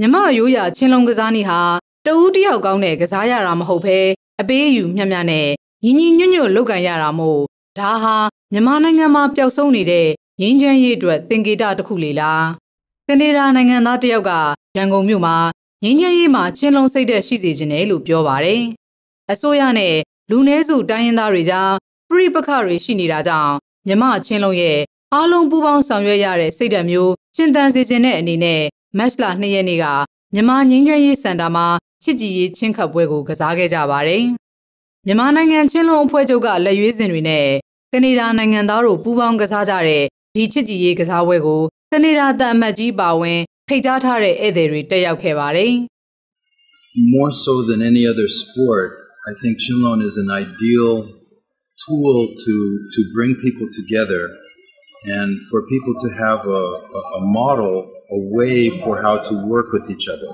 မြမရိုးရာချင်းလုံးကစားနည်းဟာတဦးတယောက်ကောင်းတဲ့ကစားရတာမဟုတ်ဘဲအပေးအယူမျှမျှနဲ့ညီညီညွတ်ညွတ်လုပ်ကန်ရတာမို့ဒါဟာမြန်မာနိုင်ငံမှာပျောက်ဆုံးနေတဲ့ငင်းချမ်းရေးအတွက်သင်္ကေတတစ်ခုလေလားကနေဒါနိုင်ငံသားတစ်ယောက်ကရန်ကုန်မြို့မှာငင်းချမ်းရေးမှာချင်းလုံးစိတ်သက်ရှိစေခြင်းတယ်လို့ပြောပါတယ်အစိုးရနဲ့လူနည်းစုတိုင်းရင်းသားတွေကြားပြိပခတွေရှိနေတာကြောင့်မြမချင်းလုံးရဲ့အားလုံးပူးပေါင်းဆောင်ရွက်ရတဲ့စိတ်ဓာတ်မျိုးရှင်းတန်စေခြင်းတဲ့အနေနဲ့ မတ်လ2ရက်နေ့ကမြန်မာငင်းချမ်းရေးစင်တာမှာချစ်ကြည်ရေးချင်းခတ်ပွဲကိုကစားခဲ့ကြပါတယ်။မြန်မာနိုင်ငံချင်းလုံးအဖွဲ့ချုပ်ကလက်ရွေးစင်တွေနဲ့ကနေဒါနိုင်ငံသားတို့ပူးပေါင်းကစားကြတဲ့ဒီချစ်ကြည်ရေးကစားပွဲကိုကနေဒါတန်အမတ်ကြီးပါဝင်ဖိတ်ကြားထားတဲ့ဧည့်သည်တွေတက်ရောက်ခဲ့ပါတယ်။ More so than any other sport, I think Shinlon is an ideal tool to to bring people together and for people to have a, a, a model, a way for how to work with each other.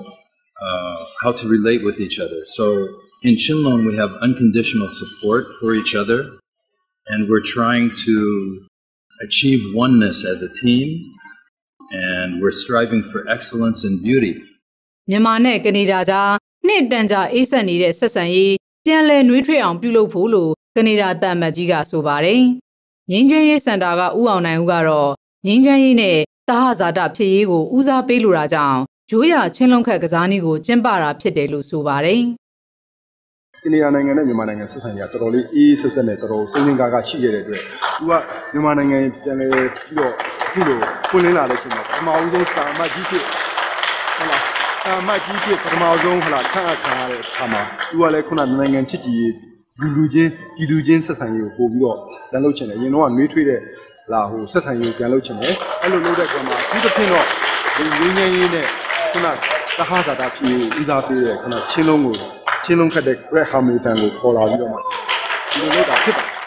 uh, how to relate with each other. So in Chinlong, we have unconditional support for each other, and we're trying to achieve oneness as a team, and we're striving for excellence and beauty. မြန်မာနဲ့ကနေဒါကြားနှစ်တန်ကြာအေးဆက်နေတဲ့ဆက်ဆံရေးပြန်လည်နှွေးထွေးအောင်ပြုလုပ်ဖို့လို့ကနေဒါတန်မတ်ကြီးကဆိုပါတယ်။ငင်းချင်းရေးစင်တာကဥအောင်နိုင်ဦးကတော့ငင်းချင်းရေးနဲ့ တဟဇာတဖြစ်ရေးကိုဦးစားပေးလိုတာကြောင့်ရိုးရာချင်းလုံးခက်ကစားနည်းကိုကျင့်ပတာဖြစ်တယ်လို့ဆိုပါတယ်။ကနေဒါနိုင်ငံနဲ့မြန်မာနိုင်ငံဆက်ဆံရေးကတော်တော်လေးအေးဆက်ဆက်နဲ့တော်တော်စိမ့်စိမ့်ကားကားရှိခဲ့တဲ့အတွက်သူကမြန်မာနိုင်ငံပြန်လဲပြီးတော့ဒီလိုပွင့်လင်းလာတဲ့အချိန်မှာပထမဦးဆုံးစာမကြီးဖြစ်ဟုတ်လားစာမကြီးဖြစ်ပထမဆုံးဟလာခန့်အပ်ခံရတဲ့အခါမှာသူကလည်းခုနနိုင်ငံချစ်ကြည်ရေးလူလူချင်းပြည်သူချင်းဆက်ဆံရေးကိုပို့ပြီးတော့လမ်းလုပ်ချင်တယ်အရင်တော့နှွေးထွေးတဲ့ လာဟိုဆက်ဆံရေးပြန်လုပ်ချင်တယ်အဲ့လိုလုပ်တဲ့အခါမှာဒီတစ်ဖြစ်တော့ဒီငင်းငင်းရေးနဲ့ခုနတဟဇာတာဖြေဦးစားပေးတဲ့ခုနချင်းလုံးကိုချင်းလုံးခတ်တဲ့ Greg Hamilton ကိုခေါ်လာပြီးတော့မှဒီလိုလုပ်တာဖြစ်ပါတယ်